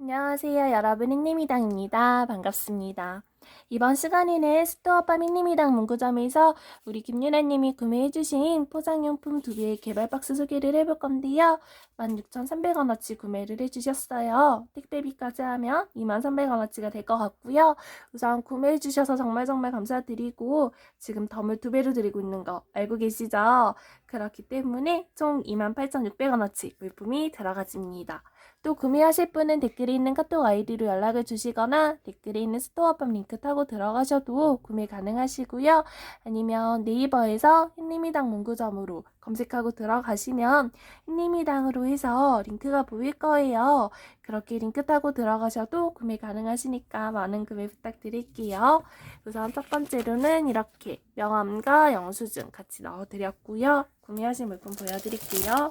안녕하세요. 여러분, 흰님이당입니다. 반갑습니다. 이번 시간에는 스토어팜 흰님이당 문구점에서 우리 김유라님이 구매해주신 포장용품 두 개의 개발 박스 소개를 해볼 건데요. 16,300원어치 구매를 해주셨어요. 택배비까지 하면 23,300원어치가 될 것 같고요. 우선 구매해주셔서 정말 정말 감사드리고 지금 덤을 두 배로 드리고 있는 거 알고 계시죠? 그렇기 때문에 총 28,600원어치 물품이 들어가집니다. 또 구매하실 분은 댓글에 있는 카톡 아이디로 연락을 주시거나 댓글에 있는 스토어팜 링크 타고 들어가셔도 구매 가능하시고요. 아니면 네이버에서 흰님이당 문구점으로 검색하고 들어가시면 흰님이당으로 해서 링크가 보일 거예요. 그렇게 링크 타고 들어가셔도 구매 가능하시니까 많은 구매 부탁드릴게요. 우선 첫 번째로는 이렇게 명함과 영수증 같이 넣어드렸고요. 구매하신 물품 보여드릴게요.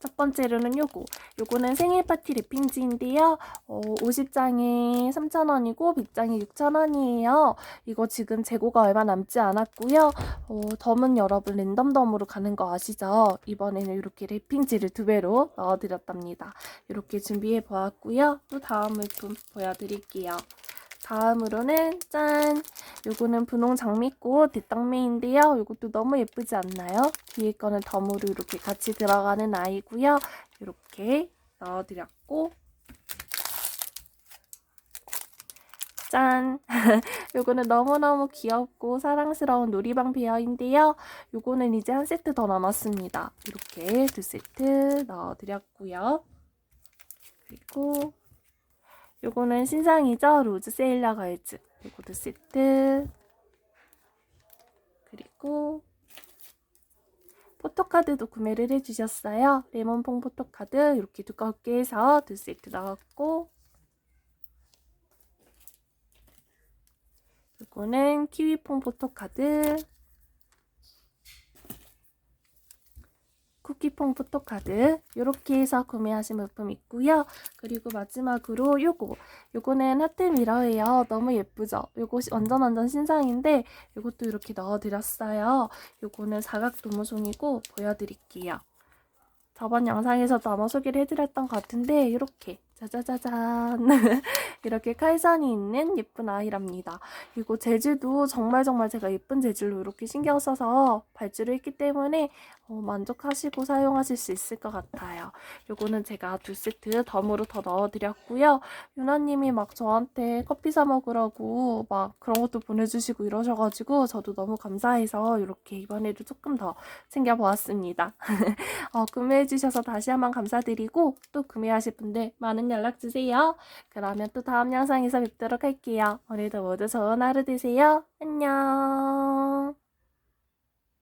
첫 번째로는 요거. 요거는 생일 파티 랩핑지인데요. 어, 50장에 3,000원이고 100장에 6,000원이에요. 이거 지금 재고가 얼마 남지 않았고요. 어, 덤은 여러분 랜덤덤으로 가는 거 아시죠? 이번에는 이렇게 랩핑지를 두 배로 넣어드렸답니다. 이렇게 준비해 보았고요. 또 다음 물품 보여드릴게요. 다음으로는 짠! 요거는 분홍 장미꽃 대땅매인데요. 요것도 너무 예쁘지 않나요? 뒤에 거는 덤으로 이렇게 같이 들어가는 아이고요. 이렇게 넣어드렸고 짠! 요거는 너무너무 귀엽고 사랑스러운 놀이방 베어인데요. 요거는 이제 한 세트 더 남았습니다. 이렇게 두 세트 넣어드렸고요. 그리고 요거는 신상이죠. 로즈 세일러 걸즈. 요것도 세트. 그리고 포토카드도 구매를 해주셨어요. 레몬퐁 포토카드 이렇게 두껍게 해서 두 세트 넣었고 요거는 키위퐁 포토카드 쿠키퐁 포토카드 이렇게 해서 구매하신 물품 있고요. 그리고 마지막으로 요거 요거는 하트 미러예요. 너무 예쁘죠? 요거 시- 완전 완전 신상인데 요것도 이렇게 넣어드렸어요. 요거는 사각 도무송이고 보여드릴게요. 저번 영상에서도 아마 소개를 해드렸던 것 같은데 이렇게 짜자자잔 이렇게 칼선이 있는 예쁜 아이랍니다. 이거 재질도 정말 정말 제가 예쁜 재질로 이렇게 신경 써서 발주를 했기 때문에 어, 만족하시고 사용하실 수 있을 것 같아요. 요거는 제가 두 세트 덤으로 더 넣어드렸고요. 유나님이 막 저한테 커피 사 먹으라고 막 그런 것도 보내주시고 이러셔가지고 저도 너무 감사해서 이렇게 이번에도 조금 더 챙겨보았습니다. 어, 구매해주셔서 다시 한번 감사드리고 또 구매하실 분들 많은 연락 주세요. 그러면 또 다음 영상에서 뵙도록 할게요. 오늘도 모두 좋은 하루 되세요. 안녕.